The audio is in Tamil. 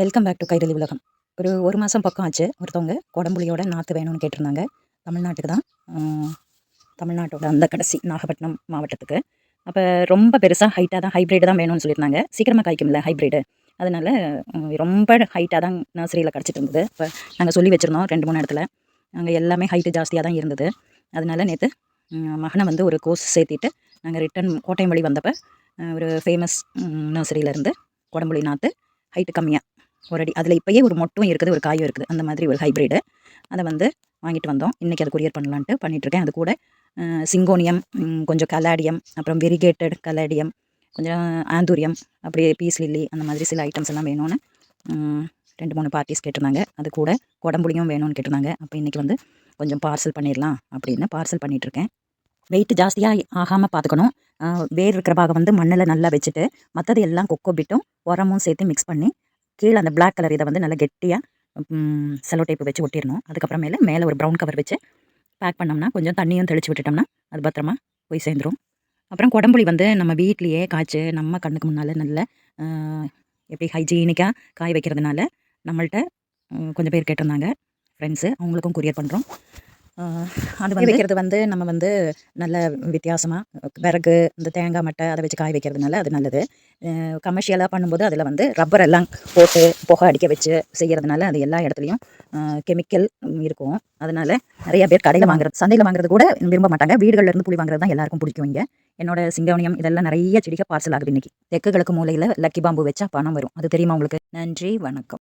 வெல்கம் பேக் டு கைரளி உலகம் ஒரு ஒரு மாதம் பக்கம் ஆச்சு. ஒருத்தவங்க குடம்புளியோட நாற்று வேணும்னு கேட்டிருந்தாங்க. தமிழ்நாட்டுக்கு தான். தமிழ்நாட்டோட அந்த கடைசி நாகப்பட்டினம் மாவட்டத்துக்கு. அப்போ ரொம்ப பெருசாக ஹைட்டாக தான் ஹைப்ரிட் தான் வேணும்னு சொல்லியிருந்தாங்க. சீக்கிரமாக காய்க்கும்ல ஹைப்ரிடு அதனால் ரொம்ப ஹைட்டாக தான் நர்சரியில் கிடச்சிட்டு இருந்தது. இப்போ நாங்கள் சொல்லி வச்சுருந்தோம் ரெண்டு மூணு இடத்துல. அங்கே எல்லாமே ஹைட்டு ஜாஸ்தியாக தான் இருந்தது. அதனால நேற்று மகனை வந்து ஒரு கோர்ஸ் சேர்த்திட்டு நாங்கள் ரிட்டன் கோட்டை வழி வந்தப்போ ஒரு ஃபேமஸ் நர்சரியிலேருந்து குடம்புளி நாற்று ஹைட்டு கம்மியாக ஒரு அடி அதில் இப்போயே ஒரு மொட்டும் இருக்குது ஒரு காயும் இருக்குது. அந்த மாதிரி ஒரு ஹைப்ரிடு அதை வந்து வாங்கிட்டு வந்தோம். இன்றைக்கி அதை கொரியர் பண்ணலான்ட்டு பண்ணிகிட்ருக்கேன் அது கூட சிங்கோனியம் கொஞ்சம் கலாடியம் அப்புறம் வெரிகேட்டட் கலாடியம் கொஞ்சம் ஆந்தூரியம் அப்படியே பீஸ் லில்லி அந்த மாதிரி சில ஐட்டம்ஸ் எல்லாம் வேணும்னு ரெண்டு மூணு பார்ட்டிஸ் கேட்டிருந்தாங்க. அது கூட குடம்புளியும் வேணும்னு கேட்டிருந்தாங்க. அப்போ இன்றைக்கி வந்து கொஞ்சம் பார்சல் பண்ணிடலாம் அப்படின்னு பார்சல் பண்ணிகிட்ருக்கேன் வெயிட் ஜாஸ்தியாக ஆகாமல் பார்த்துக்கணும் வேர் இருக்கிற பாகம் வந்து மண்ணில் நல்லா வச்சுட்டு மற்றது எல்லாம் கொக்கோ பிட்டும் உரமும் சேர்த்து மிக்ஸ் பண்ணி கீழே அந்த பிளாக் கலர் இதை வந்து நல்லா கெட்டியாக செலோ டேப்பு வச்சு ஒட்டிடணும். அதுக்கப்புறமேல மேலே ஒரு ப்ரௌன் கவர் வச்சு பேக் பண்ணோம்னா கொஞ்சம் தண்ணியும் தெளித்து விட்டுட்டோம்னா அது பத்திரமா போய் சேர்ந்துரும். அப்புறம் குடம்புளி வந்து நம்ம வீட்லேயே காய்ச்சி நம்ம கண்ணுக்கு முன்னால் நல்ல எப்படி ஹைஜீனிக்காக காய வைக்கிறதுனால நம்மள்கிட்ட கொஞ்சம் பேர் கேட்டிருந்தாங்க ஃப்ரெண்ட்ஸு அவங்களுக்கும் கொரியர் பண்ணுறோம் அது வந்து வைக்கிறது வந்து நம்ம வந்து நல்ல வித்தியாசமாக விறகு இந்த தேங்காய் மட்டை அதை வச்சு காய வைக்கிறதுனால அது நல்லது. கமர்ஷியலாக பண்ணும்போது அதில் வந்து ரப்பர் எல்லாம் போட்டு புகை அடிக்க வச்சு செய்கிறதுனால அது எல்லா இடத்துலையும் கெமிக்கல் இருக்கும். அதனால நிறைய பேர் கடையில் வாங்குறது சந்தையில் வாங்குறது கூட விரும்ப மாட்டாங்க. வீடுகள்ல இருந்து புளி வாங்குறது தான் எல்லாருக்கும் பிடிக்கும் இங்கே. என்னோட சிங்கவனியம் இதெல்லாம் நிறைய செடிகள் பார்சல் ஆகுது இன்னைக்கு. தெற்கு கிழக்கு மூலையில் லக்கி பாம்பு வச்சா பணம் வரும். அது தெரியுமா உங்களுக்கு? நன்றி வணக்கம்.